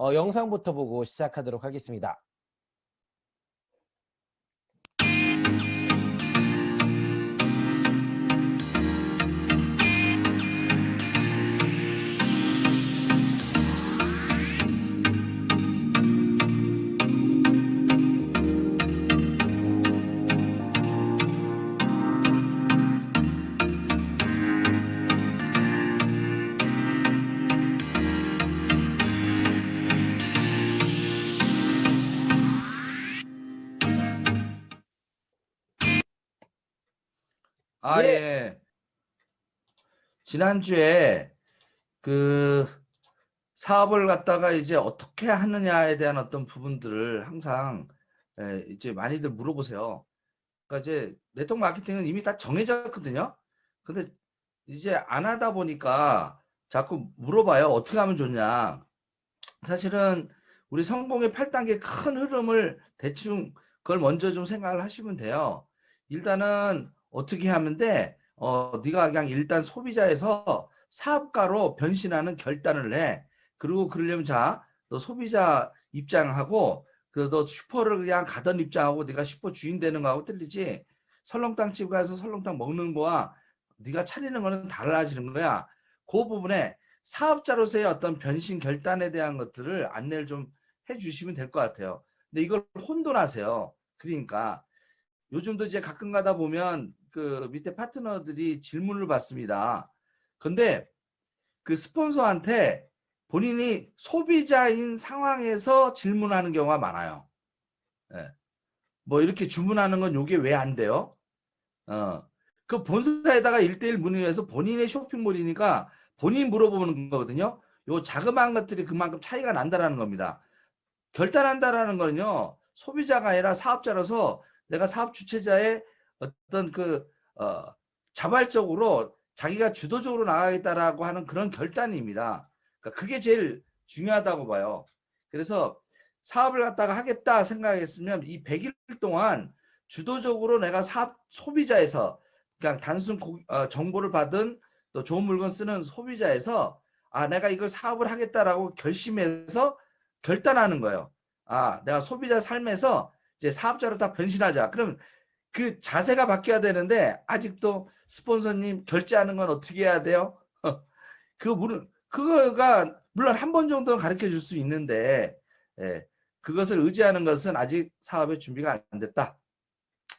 어, 영상부터 보고 시작하도록 하겠습니다. 아, 예. 예. 지난주에 그 사업을 갖다가 이제 어떻게 하느냐에 대한 어떤 부분들을 항상 예, 이제 많이들 물어보세요. 그러니까 이제 네트워크 마케팅은 이미 다 정해졌거든요. 근데 이제 안 하다 보니까 자꾸 물어봐요. 어떻게 하면 좋냐. 사실은 우리 성공의 8단계 큰 흐름을 대충 그걸 먼저 좀 생각을 하시면 돼요. 일단은 어떻게 하면 돼? 어, 네가 그냥 일단 소비자에서 사업가로 변신하는 결단을 해. 그리고 그러려면 자, 너 소비자 입장하고 그너 슈퍼를 그냥 가던 입장하고 네가 슈퍼 주인 되는 거하고 틀리지. 설렁탕 집 가서 설렁탕 먹는 거와 네가 차리는 거는 달라지는 거야. 그 부분에 사업자로서의 어떤 변신 결단에 대한 것들을 안내를 좀 해주시면 될 것 같아요. 근데 이걸 혼돈하세요. 그러니까 요즘도 이제 가끔 가다 보면 그 밑에 파트너들이 질문을 받습니다. 근데 그 스폰서한테 본인이 소비자인 상황에서 질문하는 경우가 많아요. 예. 뭐 이렇게 주문하는 건 요게 왜 안 돼요? 어. 그 본사에다가 일대일 문의해서 본인의 쇼핑몰이니까 본인 물어보는 거거든요. 요 자그마한 것들이 그만큼 차이가 난다라는 겁니다. 결단한다라는 거는요. 소비자가 아니라 사업자라서 내가 사업 주체자의 어떤 그 어, 자발적으로 자기가 주도적으로 나가겠다라고 하는 그런 결단입니다. 그러니까 그게 제일 중요하다고 봐요. 그래서 사업을 갖다가 하겠다 생각했으면 이 100일 동안 주도적으로 내가 사업 소비자에서 그냥 단순 고- 어, 정보를 받은 또 좋은 물건 쓰는 소비자에서 아 내가 이걸 사업을 하겠다라고 결심해서 결단하는 거예요. 아 내가 소비자 삶에서 이제 사업자로 다 변신하자. 그럼 그 자세가 바뀌어야 되는데 아직도 스폰서님 결제하는 건 어떻게 해야 돼요? 그거 물은 그거가 물론 한 번 정도는 가르쳐 줄 수 있는데 예, 그것을 의지하는 것은 아직 사업의 준비가 안 됐다.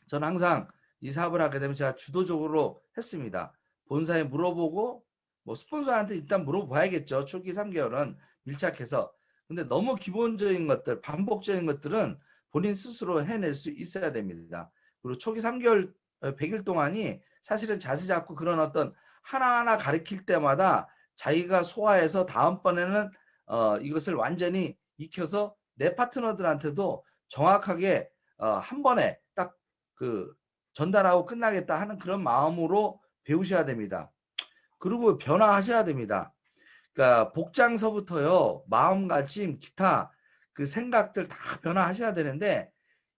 저는 항상 이 사업을 하게 되면 제가 주도적으로 했습니다. 본사에 물어보고 뭐 스폰서한테 일단 물어봐야겠죠. 초기 3개월은 밀착해서. 근데 너무 기본적인 것들, 반복적인 것들은 본인 스스로 해낼 수 있어야 됩니다. 그리고 초기 3개월, 100일 동안이 사실은 자세 잡고 그런 어떤 하나하나 가르칠 때마다 자기가 소화해서 다음번에는 어, 이것을 완전히 익혀서 내 파트너들한테도 정확하게 어, 한 번에 딱 그 전달하고 끝나겠다 하는 그런 마음으로 배우셔야 됩니다. 그리고 변화하셔야 됩니다. 그러니까 복장서부터요, 마음가짐, 기타 그 생각들 다 변화하셔야 되는데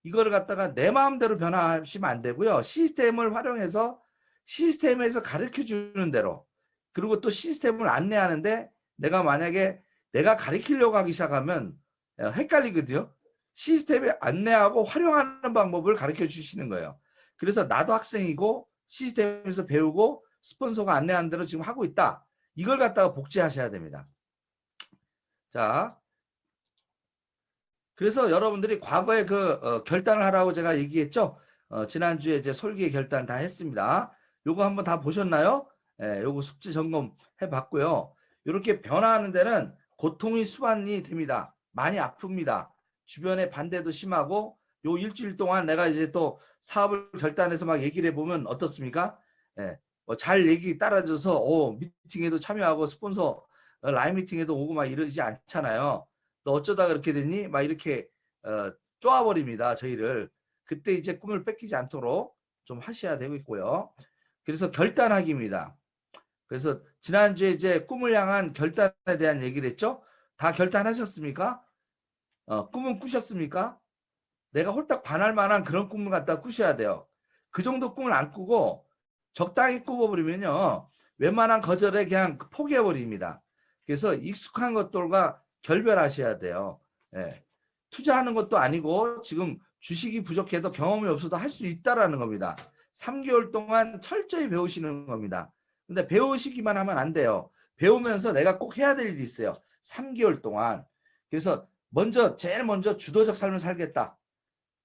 이거를 갖다가 내 마음대로 변화하시면 안 되고요. 시스템을 활용해서 시스템에서 가르쳐 주는 대로 그리고 또 시스템을 안내하는데 내가 만약에 내가 가르치려고 하기 시작하면 어, 헷갈리거든요. 시스템에 안내하고 활용하는 방법을 가르쳐 주시는 거예요. 그래서 나도 학생이고 시스템에서 배우고 스폰서가 안내한 대로 지금 하고 있다. 이걸 갖다가 복제하셔야 됩니다. 자, 그래서 여러분들이 과거에 그 어, 결단을 하라고 제가 얘기했죠. 어, 지난주에 이제 솔기 결단 다 했습니다. 요거 한번 다 보셨나요? 예, 요거 숙지 점검 해봤고요. 이렇게 변화하는 데는 고통이 수반이 됩니다. 많이 아픕니다. 주변의 반대도 심하고 요 일주일 동안 내가 이제 또 사업을 결단해서 막 얘기를 해보면 어떻습니까? 예, 뭐 잘 얘기 따라줘서 오, 미팅에도 참여하고 스폰서 어, 라인 미팅에도 오고 막 이러지 않잖아요. 너 어쩌다 그렇게 됐니? 막 이렇게 어, 쪼아버립니다. 저희를. 그때 이제 꿈을 뺏기지 않도록 좀 하셔야 되고 있고요. 그래서 결단하기입니다. 그래서 지난주에 이제 꿈을 향한 결단에 대한 얘기를 했죠. 다 결단하셨습니까? 어, 꿈은 꾸셨습니까? 내가 홀딱 반할 만한 그런 꿈을 갖다 꾸셔야 돼요. 그 정도 꿈을 안 꾸고 적당히 꾸어버리면요. 웬만한 거절에 그냥 포기해버립니다. 그래서 익숙한 것들과 결별하셔야 돼요. 예. 투자하는 것도 아니고 지금 주식이 부족해도 경험이 없어도 할 수 있다라는 겁니다. 3개월 동안 철저히 배우시는 겁니다. 근데 배우시기만 하면 안 돼요. 배우면서 내가 꼭 해야 될 일이 있어요. 3개월 동안. 그래서 먼저 제일 먼저 주도적 삶을 살겠다.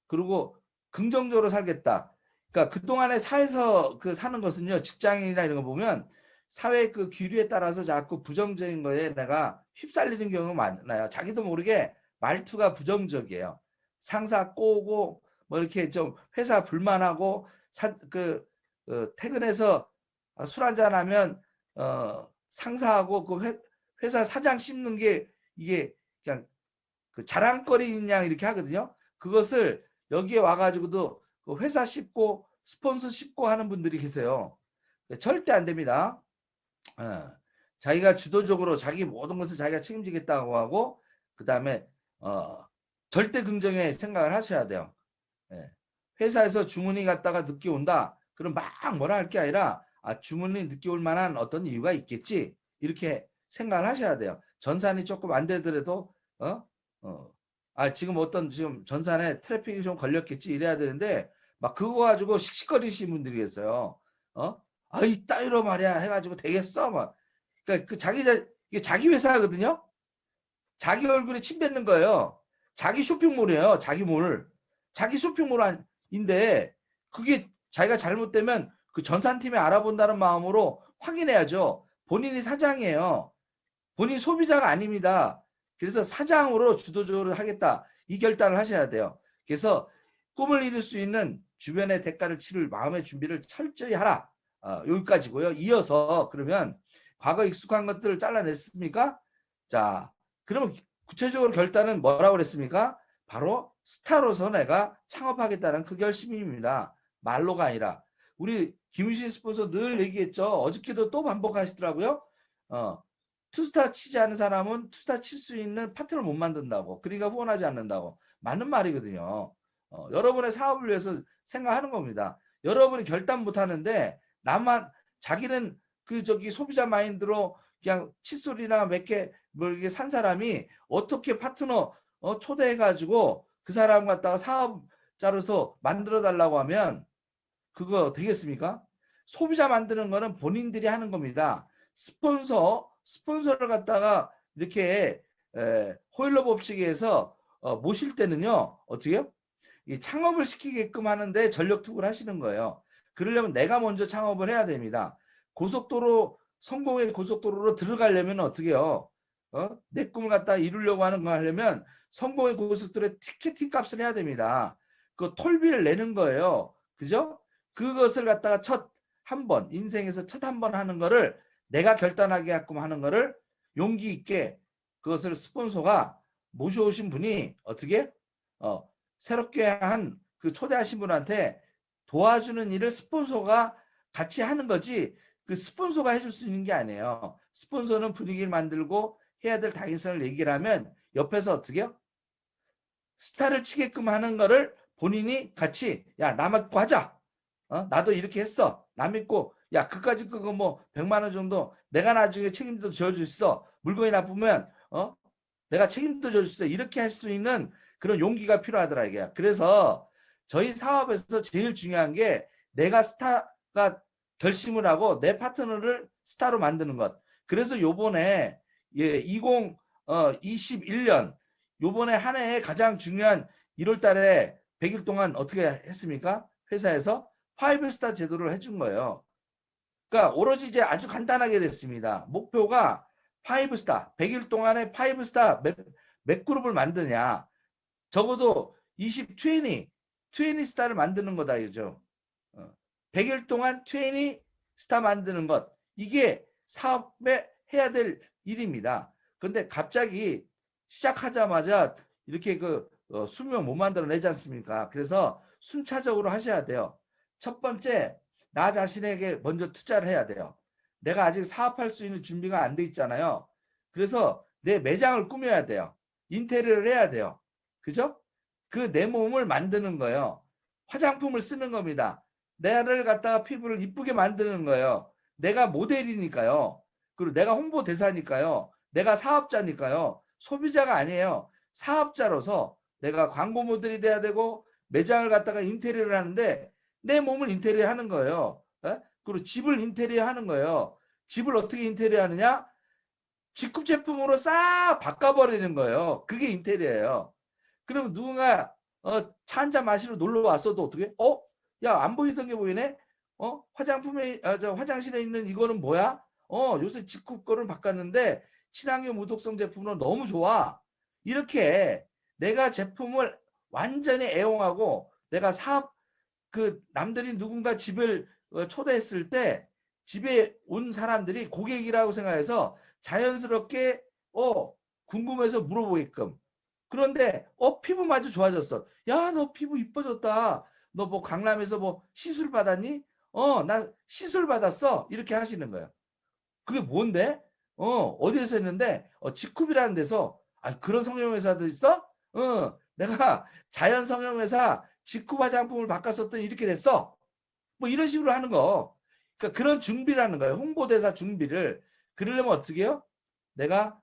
그리고 긍정적으로 살겠다. 그러니까 그동안에 사회에서 그 사는 것은요. 직장인이나 이런 거 보면 사회 그 기류에 따라서 자꾸 부정적인 거에 내가 휩쓸리는 경우가 많아요. 자기도 모르게 말투가 부정적이에요. 상사 꼬고 뭐 이렇게 좀 회사 불만하고 사, 그 어, 퇴근해서 술 한잔 하면 어, 상사하고 그 회, 회사 사장 씹는 게 이게 그냥 그 자랑거리인 양 이렇게 하거든요. 그것을 여기에 와가지고도 그 회사 씹고 스폰서 씹고 하는 분들이 계세요. 절대 안 됩니다. 어, 자기가 주도적으로 자기 모든 것을 자기가 책임지겠다고 하고 그 다음에 어, 절대 긍정의 생각을 하셔야 돼요. 예. 회사에서 주문이 갔다가 늦게 온다. 그럼 막 뭐라 할 게 아니라 아, 주문이 늦게 올 만한 어떤 이유가 있겠지. 이렇게 생각을 하셔야 돼요. 전산이 조금 안 되더라도 어? 어. 아, 지금 어떤 지금 전산에 트래픽이 좀 걸렸겠지 이래야 되는데 막 그거 가지고 씩씩거리시는 분들이 계세요. 어? 아이 따위로 말이야 해가지고 되겠어 막. 그러니까 그 자기 자 이게 자기 회사거든요. 자기 얼굴에 침 뱉는 거예요. 자기 쇼핑몰이에요. 자기 몰. 자기 쇼핑몰인데 그게 자기가 잘못되면 그 전산팀이 알아본다는 마음으로 확인해야죠. 본인이 사장이에요. 본인 소비자가 아닙니다. 그래서 사장으로 주도적으로 하겠다. 이 결단을 하셔야 돼요. 그래서 꿈을 이룰 수 있는 주변의 대가를 치를 마음의 준비를 철저히 하라. 어, 여기까지고요. 이어서 그러면 과거 익숙한 것들을 잘라냈습니까? 자, 그러면 구체적으로 결단은 뭐라고 그랬습니까? 바로 스타로서 내가 창업하겠다는 그 결심입니다. 말로가 아니라. 우리 김유신 스폰서 늘 얘기했죠. 어저께도 또 반복하시더라고요. 어, 투스타 치지 않은 사람은 투스타 칠 수 있는 파트를 못 만든다고. 그러니까 후원하지 않는다고. 맞는 말이거든요. 어, 여러분의 사업을 위해서 생각하는 겁니다. 여러분이 결단 못 하는데 나만 자기는 그 저기 소비자 마인드로 그냥 칫솔이나 몇 개 뭐 이게 산 사람이 어떻게 파트너 어, 초대해 가지고 그 사람 갖다가 사업자로서 만들어 달라고 하면 그거 되겠습니까? 소비자 만드는 거는 본인들이 하는 겁니다. 스폰서 스폰서를 갖다가 이렇게 에, 호일러 법칙에서 어, 모실 때는요 어떻게요? 이 창업을 시키게끔 하는데 전력 투구를 하시는 거예요. 그러려면 내가 먼저 창업을 해야 됩니다. 고속도로 성공의 고속도로로 들어가려면 어떻게 해요? 어? 내 꿈을 갖다 이루려고 하는 거 하려면 성공의 고속도로에 티켓팅 값을 해야 됩니다. 그 톨비를 내는 거예요. 그죠? 그것을 갖다가 첫 한 번, 인생에서 첫 한 번 하는 거를 내가 결단하게 하끔 하는 거를 용기 있게 그것을 스폰서가 모셔오신 분이 어떻게 어, 새롭게 한 그 초대하신 분한테 도와주는 일을 스폰서가 같이 하는 거지 그 스폰서가 해줄 수 있는 게 아니에요. 스폰서는 분위기를 만들고 해야 될 당위성을 얘기를 하면 옆에서 어떻게 요 스타를 치게끔 하는 거를 본인이 같이 야나 믿고 하자. 어? 나도 이렇게 했어. 나 믿고 야 그까지 그거 뭐 100만 원 정도 내가 나중에 책임도 져줄 수 있어. 물건이 나쁘면 어? 내가 책임도 져줄 수 있어. 이렇게 할 수 있는 그런 용기가 필요하더라 이게. 그래서 저희 사업에서 제일 중요한 게 내가 스타가 결심을 하고 내 파트너를 스타로 만드는 것. 그래서 요번에 예, 2021년 요번에 한 해에 가장 중요한 1월 달에 100일 동안 어떻게 했습니까? 회사에서 파이브 스타 제도를 해준 거예요. 그러니까 오로지 이제 아주 간단하게 됐습니다. 목표가 파이브 스타, 100일 동안에 파이브 스타 몇, 몇 그룹을 만드냐. 적어도 20, 20, 20 스타를 만드는 거다 이죠. 100일 동안 20 스타 만드는 것. 이게 사업에 해야 될 일입니다. 근데 갑자기 시작하자마자 이렇게 그 어, 수명 못 만들어내지 않습니까? 그래서 순차적으로 하셔야 돼요. 첫 번째, 나 자신에게 먼저 투자를 해야 돼요. 내가 아직 사업할 수 있는 준비가 안 돼 있잖아요. 그래서 내 매장을 꾸며야 돼요. 인테리어를 해야 돼요. 그죠? 그 내 몸을 만드는 거예요. 화장품을 쓰는 겁니다. 내를 갖다가 피부를 이쁘게 만드는 거예요. 내가 모델이니까요. 그리고 내가 홍보대사니까요. 내가 사업자니까요. 소비자가 아니에요. 사업자로서 내가 광고 모델이 돼야 되고 매장을 갖다가 인테리어를 하는데 내 몸을 인테리어 하는 거예요. 예? 그리고 집을 인테리어 하는 거예요. 집을 어떻게 인테리어 하느냐? 직급 제품으로 싹 바꿔버리는 거예요. 그게 인테리어예요. 그러면 누군가 어, 차 한 잔 마시러 놀러 왔어도 어떻게? 어? 야, 안 보이던 게 보이네? 어? 화장품에, 아, 저 화장실에 있는 이거는 뭐야? 어, 요새 직급 거를 바꿨는데 친환경 무독성 제품으로 너무 좋아. 이렇게 내가 제품을 완전히 애용하고 내가 사업, 그 남들이 누군가 집을 어, 초대했을 때 집에 온 사람들이 고객이라고 생각해서 자연스럽게 어 궁금해서 물어보게끔 그런데 어 피부마저 좋아졌어. 야 너 피부 이뻐졌다. 너 뭐 강남에서 뭐 시술 받았니? 어 나 시술 받았어. 이렇게 하시는 거예요 그게 뭔데? 어 어디에서 했는데? 어 지쿱이라는 데서. 아 그런 성형 회사도 있어? 어 내가 자연 성형 회사 지쿱 화장품을 바꿨었더니 이렇게 됐어. 뭐 이런 식으로 하는 거. 그러니까 그런 준비라는 거예요. 홍보대사 준비를. 그러려면 어떻게 해요? 내가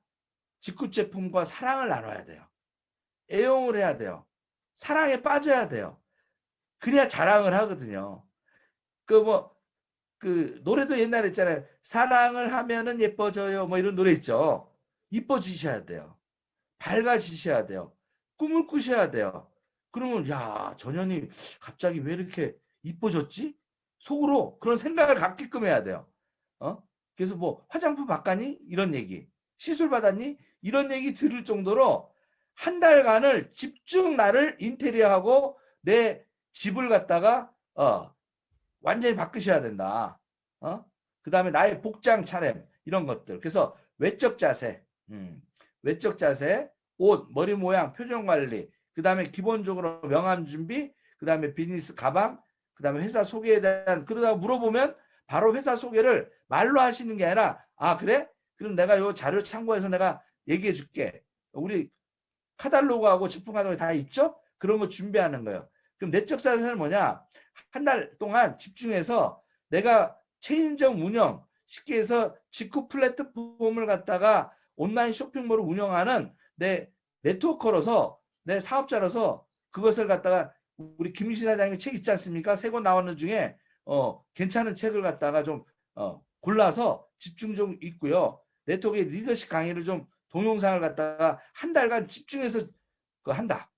직구 제품과 사랑을 나눠야 돼요. 애용을 해야 돼요. 사랑에 빠져야 돼요. 그래야 자랑을 하거든요. 그 뭐, 그 노래도 옛날에 있잖아요. 사랑을 하면은 예뻐져요. 뭐 이런 노래 있죠. 이뻐지셔야 돼요. 밝아지셔야 돼요. 꿈을 꾸셔야 돼요. 그러면 야, 전현이 갑자기 왜 이렇게 이뻐졌지? 속으로 그런 생각을 갖게끔 해야 돼요. 어? 그래서 뭐 화장품 바꿨니? 이런 얘기. 시술 받았니? 이런 얘기 들을 정도로 한 달간을 집중 나를 인테리어하고 내 집을 갖다가 어 완전히 바꾸셔야 된다. 어? 그 다음에 나의 복장 차림 이런 것들. 그래서 외적 자세, 음, 외적 자세, 옷, 머리 모양, 표정 관리, 그 다음에 기본적으로 명함 준비, 그 다음에 비즈니스 가방, 그 다음에 회사 소개에 대한 그러다 물어보면 바로 회사 소개를 말로 하시는 게 아니라 아 그래? 그럼 내가 요 자료 참고해서 내가 얘기해 줄게. 우리 카탈로그하고 제품 카탈로그 다 있죠? 그런 거 준비하는 거예요. 그럼 내적 사세는 뭐냐? 한 달 동안 집중해서 내가 체인점 운영 쉽게 해서 직구 플랫폼을 갖다가 온라인 쇼핑몰을 운영하는 내 네트워커로서 내 사업자로서 그것을 갖다가 우리 김유시 사장님 책 있지 않습니까? 세 권 나오는 중에 어 괜찮은 책을 갖다가 좀 어, 골라서 집중 좀 있고요. 네트워크의 리더십 강의를 좀 동영상을 갖다가 한 달간 집중해서 그 한다.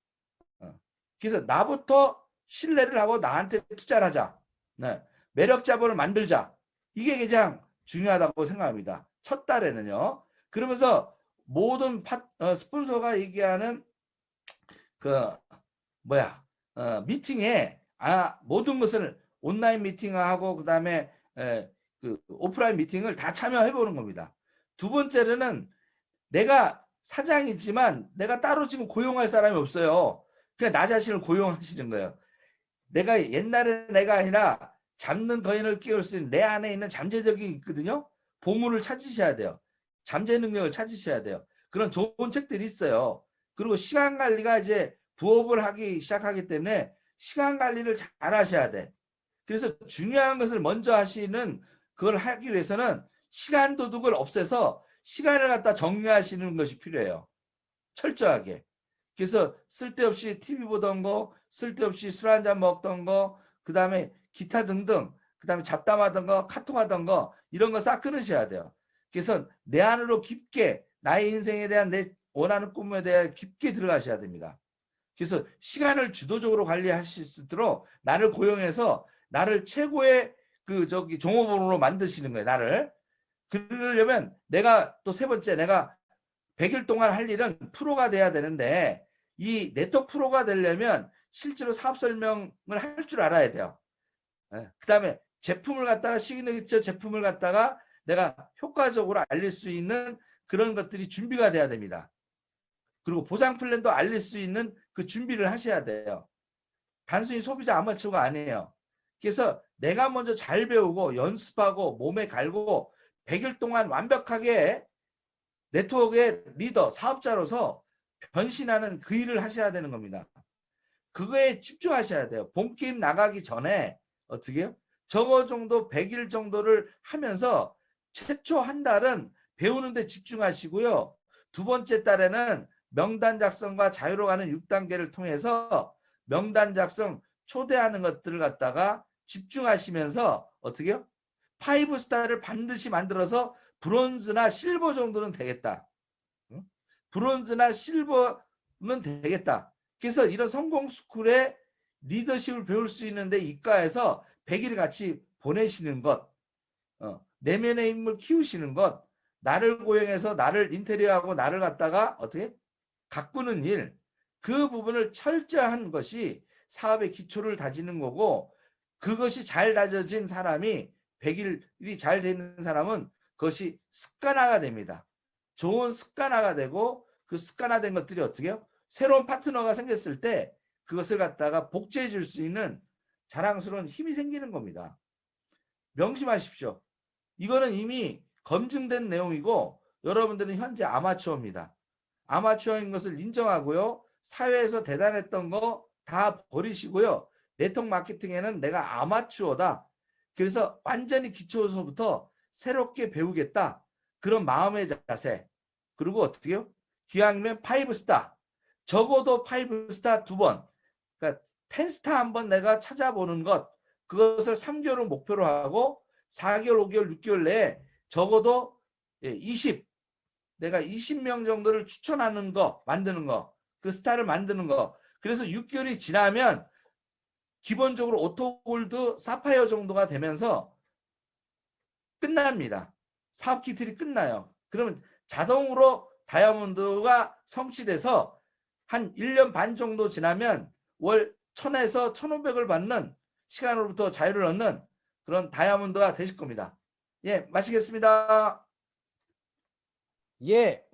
어. 그래서 나부터 신뢰를 하고 나한테 투자를 하자. 네. 매력 자본을 만들자. 이게 가장 중요하다고 생각합니다. 첫 달에는요. 그러면서 모든 파, 어, 스폰서가 얘기하는 그 뭐야 어, 미팅에 아 모든 것을 온라인 미팅하고 그다음에 에, 그 오프라인 미팅을 다 참여해 보는 겁니다. 두 번째로는 내가 사장이지만 내가 따로 지금 고용할 사람이 없어요. 그냥 나 자신을 고용하시는 거예요. 내가 옛날에 내가 아니라 잡는 거인을 끼울 수 있는 내 안에 있는 잠재력이 있거든요. 보물을 찾으셔야 돼요. 잠재 능력을 찾으셔야 돼요. 그런 좋은 책들이 있어요. 그리고 시간 관리가 이제 부업을 하기 시작하기 때문에 시간 관리를 잘 하셔야 돼. 그래서 중요한 것을 먼저 하시는 그걸 하기 위해서는 시간 도둑을 없애서 시간을 갖다 정리하시는 것이 필요해요. 철저하게. 그래서 쓸데없이 TV 보던 거, 쓸데없이 술 한잔 먹던 거, 그 다음에 기타 등등, 그 다음에 잡담하던 거, 카톡하던 거, 이런 거 싹 끊으셔야 돼요. 그래서 내 안으로 깊게, 나의 인생에 대한 내 원하는 꿈에 대해 깊게 들어가셔야 됩니다. 그래서 시간을 주도적으로 관리하실 수 있도록 나를 고용해서 나를 최고의 그 저기 종업원으로 만드시는 거예요. 나를. 그러려면 내가 또 세 번째 내가 100일 동안 할 일은 프로가 돼야 되는데 이 네트워크 프로가 되려면 실제로 사업 설명을 할 줄 알아야 돼요. 그 다음에 제품을 갖다가 시그니처 제품을 갖다가 내가 효과적으로 알릴 수 있는 그런 것들이 준비가 돼야 됩니다. 그리고 보상 플랜도 알릴 수 있는 그 준비를 하셔야 돼요. 단순히 소비자 아마추어가 아니에요. 그래서 내가 먼저 잘 배우고 연습하고 몸에 갈고 100일 동안 완벽하게 네트워크의 리더, 사업자로서 변신하는 그 일을 하셔야 되는 겁니다. 그거에 집중하셔야 돼요. 본게임 나가기 전에 어떻게 해요? 적어 정도 100일 정도를 하면서 최초 한 달은 배우는 데 집중하시고요. 두 번째 달에는 명단 작성과 자유로 가는 6단계를 통해서 명단 작성 초대하는 것들을 갖다가 집중하시면서 어떻게요? 파이브 스타를 반드시 만들어서 브론즈나 실버 정도는 되겠다. 응? 브론즈나 실버는 되겠다. 그래서 이런 성공 스쿨에 리더십을 배울 수 있는데 이과에서 100일 같이 보내시는 것, 어, 내면의 힘을 키우시는 것, 나를 고용해서 나를 인테리어하고 나를 갖다가 어떻게 가꾸는 일, 그 부분을 철저한 것이 사업의 기초를 다지는 거고 그것이 잘 다져진 사람이 100일이 잘 되는 사람은 그것이 습관화가 됩니다. 좋은 습관화가 되고 그 습관화된 것들이 어떻게 해요? 새로운 파트너가 생겼을 때 그것을 갖다가 복제해 줄 수 있는 자랑스러운 힘이 생기는 겁니다. 명심하십시오. 이거는 이미 검증된 내용이고 여러분들은 현재 아마추어입니다. 아마추어인 것을 인정하고요. 사회에서 대단했던 거 다 버리시고요. 네트워크 마케팅에는 내가 아마추어다. 그래서 완전히 기초에서부터 새롭게 배우겠다. 그런 마음의 자세. 그리고 어떻게 해요? 기왕이면 파이브 스타. 적어도 파이브 스타 두 번. 그러니까 텐스타 한 번 내가 찾아보는 것. 그것을 3개월을 목표로 하고 4개월, 5개월, 6개월 내에 적어도 20. 내가 20명 정도를 추천하는 거, 만드는 거. 그 스타를 만드는 거. 그래서 6개월이 지나면 기본적으로 오토골드 사파이어 정도가 되면서 끝납니다. 사업 키틀이 끝나요. 그러면 자동으로 다이아몬드가 성취돼서 한 1년 반 정도 지나면 월 1000에서 1500을 받는 시간으로부터 자유를 얻는 그런 다이아몬드가 되실 겁니다. 예, 마치겠습니다. 예,